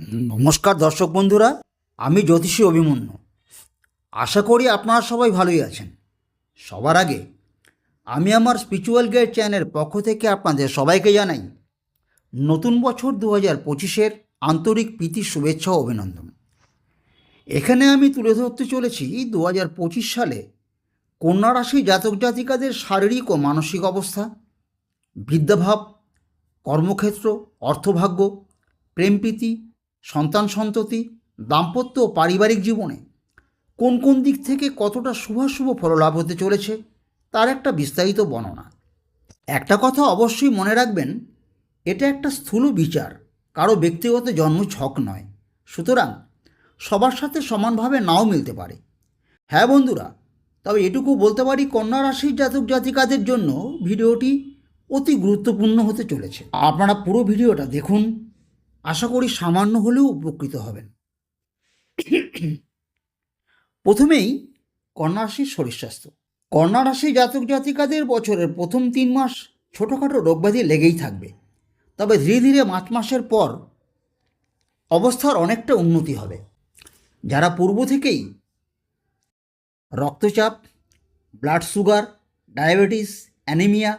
নমস্কার দর্শক বন্ধুরা, আমি জ্যোতিষী অভিমন্যু। আশা করি আপনারা সবাই ভালোই আছেন। সবার আগে আমি আমার স্পিরিচুয়াল গাইড চ্যানেলের পক্ষ থেকে আপনাদের সবাইকে জানাই, নতুন বছর দু হাজার পঁচিশের আন্তরিক প্রীতি, শুভেচ্ছা ও অভিনন্দন। এখানে আমি তুলে ধরতে চলেছি দু হাজার পঁচিশ সালে কন্যা রাশি জাতক জাতিকাদের শারীরিক ও মানসিক অবস্থা বিদ্যাভাব কর্মক্ষেত্র, অর্থভাগ্য প্রেমপ্রীতি সন্তান সন্ততি, দাম্পত্য ও পারিবারিক জীবনে কোন কোন দিক থেকে কতটা শুভাশুভ ফললাভ হতে চলেছে তার একটা বিস্তারিত বর্ণনা। একটা কথা অবশ্যই মনে রাখবেন, এটা একটা স্থূল বিচার, কারও ব্যক্তিগত জন্ম ছক নয়। সুতরাং সবার সাথে সমানভাবে নাও মিলতে পারে। হ্যাঁ বন্ধুরা, তবে এটুকু বলতে পারি, কন্যা রাশির জাতক জাতিকাদের জন্য ভিডিওটি অতি গুরুত্বপূর্ণ হতে চলেছে। আপনারা পুরো ভিডিওটা দেখুন আশা করি সামান্য হলেও উপকৃত হবেন। প্রথমেই কন্যা রাশির শরীর স্বাস্থ্য। কন্যা রাশি জাতক জাতিকাদের বছরের প্রথম তিন মাস ছোটোখাটো রোগব্যাধি লেগেই থাকবে। তবে ধীরে ধীরে মার্চ মাসের পর অবস্থার অনেকটা উন্নতি হবে। যারা পূর্ব থেকেই রক্তচাপ, ব্লাড সুগার, ডায়াবেটিস, অ্যানিমিয়া,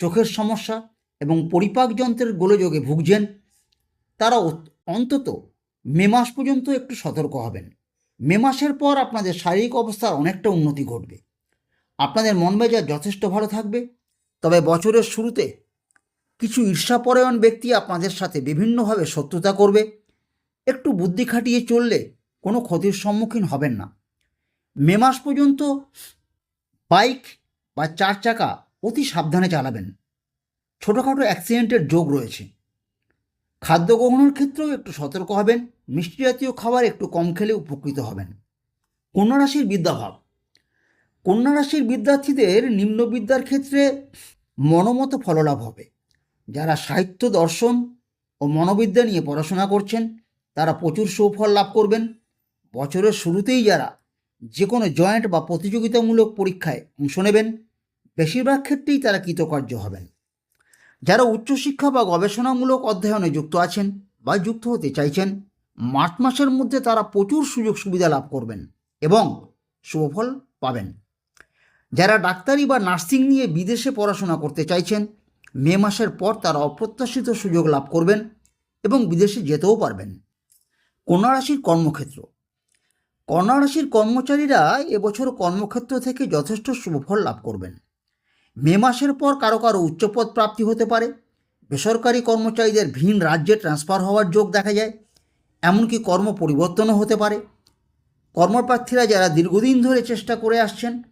চোখের সমস্যা এবং পরিপাক যন্ত্রের গোলযোগে ভুগছেন তারা অন্তত মে মাস পর্যন্ত একটু সতর্ক হবেন। মে মাসের পর আপনাদের শারীরিক অবস্থার অনেকটা উন্নতি ঘটবে। আপনাদের মন মেজাজ যথেষ্ট ভালো থাকবে। তবে বছরের শুরুতে কিছু ঈর্ষাপরায়ণ ব্যক্তি আপনাদের সাথে বিভিন্নভাবে শত্রুতা করবে। একটু বুদ্ধি খাটিয়ে চললে কোনো ক্ষতির সম্মুখীন হবেন না। মে মাস পর্যন্ত বাইক বা চার চাকা অতি সাবধানে চালাবেন। ছোটোখাটো অ্যাক্সিডেন্টের যোগ রয়েছে। খাদ্য গ্রহণের ক্ষেত্রেও একটু সতর্ক হবেন মিষ্টি জাতীয় খাবার একটু কম খেলে উপকৃত হবেন। কন্যা রাশির বিদ্যাভাব। কন্যা রাশির বিদ্যার্থীদের নিম্ন বিদ্যার ক্ষেত্রে মনোমত ফললাভ হবে। যারা সাহিত্য দর্শন ও মনোবিদ্যা নিয়ে পড়াশোনা করছেন, তারা প্রচুর সুফল লাভ করবেন। বছরের শুরুতেই যারা যে কোনো জয়েন্ট বা প্রতিযোগিতামূলক পরীক্ষায় অংশ নেবেন, বেশিরভাগ ক্ষেত্রেই তারা কৃতকার্য হবেন। যারা উচ্চশিক্ষা বা গবেষণামূলক অধ্যয়নে যুক্ত আছেন বা যুক্ত হতে চাইছেন, মার্চ মাসের মধ্যে তারা প্রচুর সুযোগ সুবিধা লাভ করবেন এবং শুভফল পাবেন। যারা ডাক্তারি বা নার্সিং নিয়ে বিদেশে পড়াশোনা করতে চাইছেন, মে মাসের পর তারা অপ্রত্যাশিত সুযোগ লাভ করবেন এবং বিদেশে যেতেও পারবেন। কন্যা রাশির কর্মক্ষেত্র। কন্যা রাশির কর্মচারীরা এবছর কর্মক্ষেত্র থেকে যথেষ্ট শুভফল লাভ করবেন। মে মাসের পর কারও কারও উচ্চপদ প্রাপ্তি হতে পারে। বেসরকারি কর্মচারীদের ভিন রাজ্যে ট্রান্সফার হওয়ার যোগ দেখা যায়, এমনকি কর্ম পরিবর্তনও হতে পারে। কর্মপ্রার্থীরা যারা দীর্ঘদিন ধরে চেষ্টা করে আসছেন,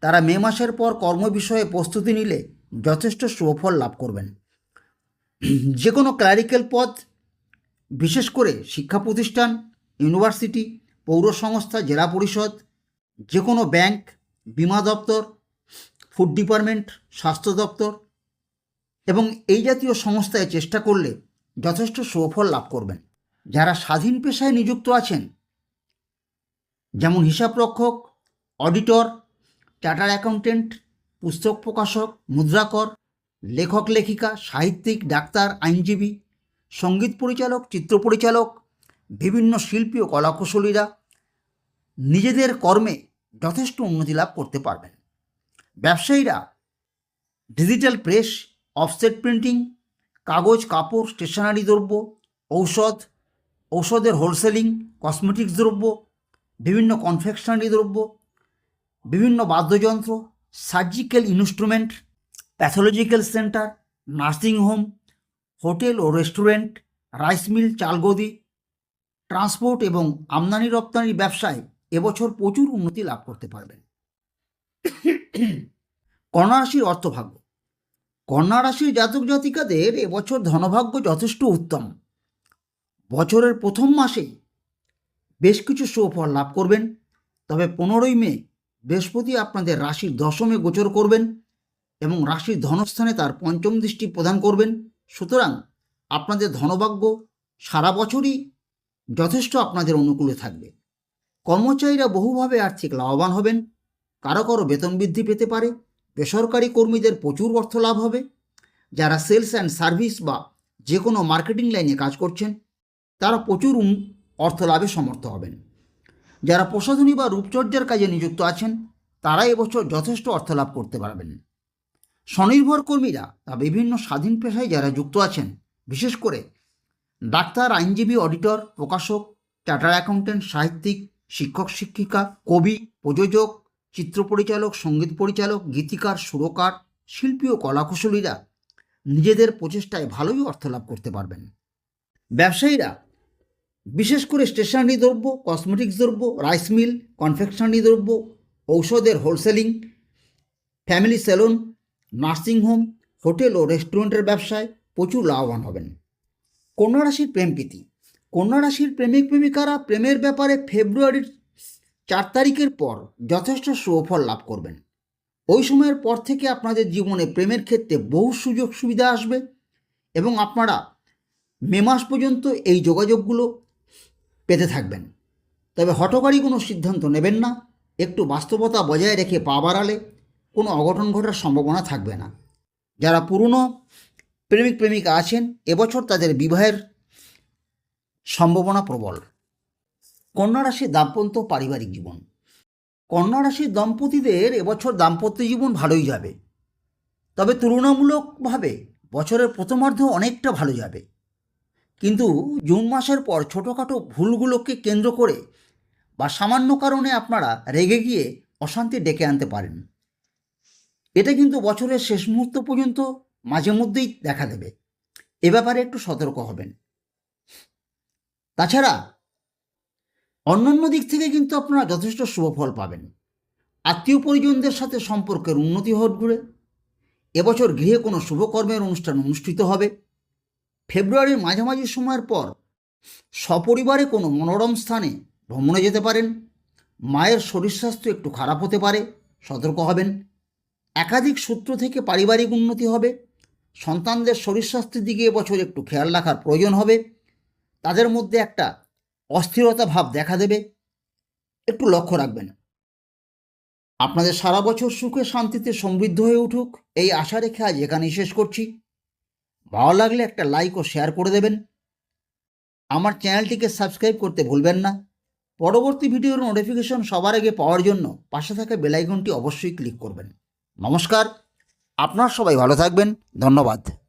তারা মে মাসের পর কর্ম বিষয়ে প্রস্তুতি নিলে যথেষ্ট সুফল লাভ করবেন। যে কোনো ক্লারিক্যাল পদ, বিশেষ করে শিক্ষা প্রতিষ্ঠান, ইউনিভার্সিটি পৌর সংস্থা জেলা পরিষদ, যে কোনো ব্যাংক, বিমা দপ্তর ফুড ডিপার্টমেন্ট স্বাস্থ্য দপ্তর এবং এই জাতীয় সংস্থায় চেষ্টা করলে যথেষ্ট সুফল লাভ করবেন। যারা স্বাধীন পেশায় নিযুক্ত আছেন, যেমন হিসাবরক্ষক অডিটর চার্টার অ্যাকাউন্টেন্ট, পুস্তক প্রকাশক, মুদ্রাকর, লেখক, লেখিকা, সাহিত্যিক, ডাক্তার, আইনজীবী, সংগীত পরিচালক, চিত্র পরিচালক, বিভিন্ন শিল্পী ও কলাকুশলীরা নিজেদের কর্মে যথেষ্ট উন্নতি লাভ করতে পারবেন। ব্যবসায়ীরা ডিজিটাল প্রেস অফসেট প্রিন্টিং কাগজ, কাপড় স্টেশনারি দ্রব্য, ঔষধ, ঔষধের হোলসেলিং কসমেটিক্স দ্রব্য, বিভিন্ন কনফেকশনারি দ্রব্য, বিভিন্ন বাদ্যযন্ত্র surgical instrument pathological centre nursing home hotel ও রেস্টুরেন্ট রাইস মিল চালগদি ট্রান্সপোর্ট এবং আমদানি রপ্তানি ব্যবসায় এবছর প্রচুর উন্নতি লাভ করতে পারবেন। কন্যা রাশির অর্থভাগ্য। কন্যা রাশির জাতক জাতিকাদের এবছর ধনভাগ্য যথেষ্ট উত্তম। বছরের প্রথম মাসেই বেশ কিছু সুফল লাভ করবেন। তবে পনেরোই মে বৃহস্পতি আপনাদের রাশির দশমে গোচর করবেন এবং রাশির ধনস্থানে তার পঞ্চম দৃষ্টি প্রদান করবেন। সুতরাং আপনাদের ধনভাগ্য সারা বছরই যথেষ্ট আপনাদের অনুকূলে থাকবে। কর্মচারীরা বহুভাবে আর্থিক লাভবান হবেন। কারও কারও বেতন বৃদ্ধি পেতে পারে, বেসরকারি কর্মীদের প্রচুর অর্থ লাভ হবে, যারা সেলস অ্যান্ড সার্ভিস বা যে কোনো মার্কেটিং লাইনে কাজ করছেন, তারা প্রচুর অর্থ লাভে সমর্থ হবেন। যারা প্রসাধনী বা রূপচর্যার কাজে নিযুক্ত আছেন, তারা এবছর যথেষ্ট অর্থ লাভ করতে পারবেন। স্বনির্ভর কর্মীরা বা বিভিন্ন স্বাধীন পেশায় যারা যুক্ত আছেন, বিশেষ করে ডাক্তার, আইনজীবী, অডিটর, প্রকাশক চার্টার অ্যাকাউন্টেন্ট সাহিত্যিক, শিক্ষক, শিক্ষিকা, কবি, প্রযোজক চিত্র পরিচালক সংগীত পরিচালক, গীতিকার, সুরকার, শিল্পী ও কলাকুশলীরা নিজেদের প্রচেষ্টায় ভালোই অর্থ লাভ করতে পারবেন। ব্যবসায়ীরা বিশেষ করে স্টেশনারি দ্রব্য, কসমেটিক্স দ্রব্য, রাইস মিল, কনফেকশনারি দ্রব্য, ঔষধের wholesaling, family salon nursing home hotel ও রেস্টুরেন্টের ব্যবসায় প্রচুর লাভবান হবেন। কন্যা রাশির প্রেম প্রীতি। কন্যা রাশির প্রেমিক প্রেমিকারা প্রেমের ব্যাপারে ফেব্রুয়ারির চার তারিখের পর যথেষ্ট সুফল লাভ করবেন। ওই সময়ের পর থেকে আপনাদের জীবনে প্রেমের ক্ষেত্রে বহু সুযোগ সুবিধা আসবে এবং আপনারা মে মাস পর্যন্ত এই যোগাযোগগুলো পেতে থাকবেন। তবে হঠকারী কোনো সিদ্ধান্ত নেবেন না। একটু বাস্তবতা বজায় রেখে পা বাড়ালে কোনো অঘটন ঘটার সম্ভাবনা থাকবে না। যারা পুরনো প্রেমিক প্রেমিকা আছেন, এবছর তাদের বিবাহের সম্ভাবনা প্রবল। কন্যা রাশির দাম্পত্য পারিবারিক জীবন। কন্যা রাশির দম্পতিদের এবছর দাম্পত্য জীবন ভালোই যাবে। তবে তুলনামূলকভাবে বছরের প্রথমার্ধ অনেকটা ভালো যাবে। কিন্তু জুন মাসের পর ছোটোখাটো ভুলগুলোকে কেন্দ্র করে বা সামান্য কারণে আপনারা রেগে গিয়ে অশান্তি ডেকে আনতে পারেন। এটা কিন্তু বছরের শেষ মুহূর্ত পর্যন্ত মাঝে মধ্যেই দেখা দেবে। এ ব্যাপারে একটু সতর্ক হবেন। তাছাড়া অন্যান্য দিক থেকে কিন্তু আপনারা যথেষ্ট শুভফল পাবেন। আত্মীয় পরিজনদের সাথে সম্পর্কের উন্নতি ঘটবে এবছর গৃহে কোনো শুভকর্মের অনুষ্ঠান অনুষ্ঠিত হবে। ফেব্রুয়ারির মাঝামাঝি সময়ের পর সপরিবারে কোনো মনোরম স্থানে ভ্রমণে যেতে পারেন। মায়ের শরীর স্বাস্থ্য একটু খারাপ হতে পারে, সতর্ক হবেন। একাধিক সূত্র থেকে পারিবারিক উন্নতি হবে। সন্তানদের শরীর স্বাস্থ্যের দিকে এবছর একটু খেয়াল রাখার প্রয়োজন হবে। তাদের মধ্যে একটা অস্থিরতা ভাব দেখা দেবে, একটু লক্ষ্য রাখবেন। আপনাদের সারা বছর সুখে শান্তিতে সমৃদ্ধ হয়ে উঠুক, এই আশা রেখে আজ এখানেই শেষ করছি। ভালো লাগলে একটা লাইক ও শেয়ার করে দেবেন। আমার চ্যানেলটিকে সাবস্ক্রাইব করতে ভুলবেন না। পরবর্তী ভিডিওর নোটিফিকেশন সবার আগে পাওয়ার জন্য পাশে থাকা বেলাইকনটি অবশ্যই ক্লিক করবেন। নমস্কার, আপনার সবাই ভালো থাকবেন। ধন্যবাদ।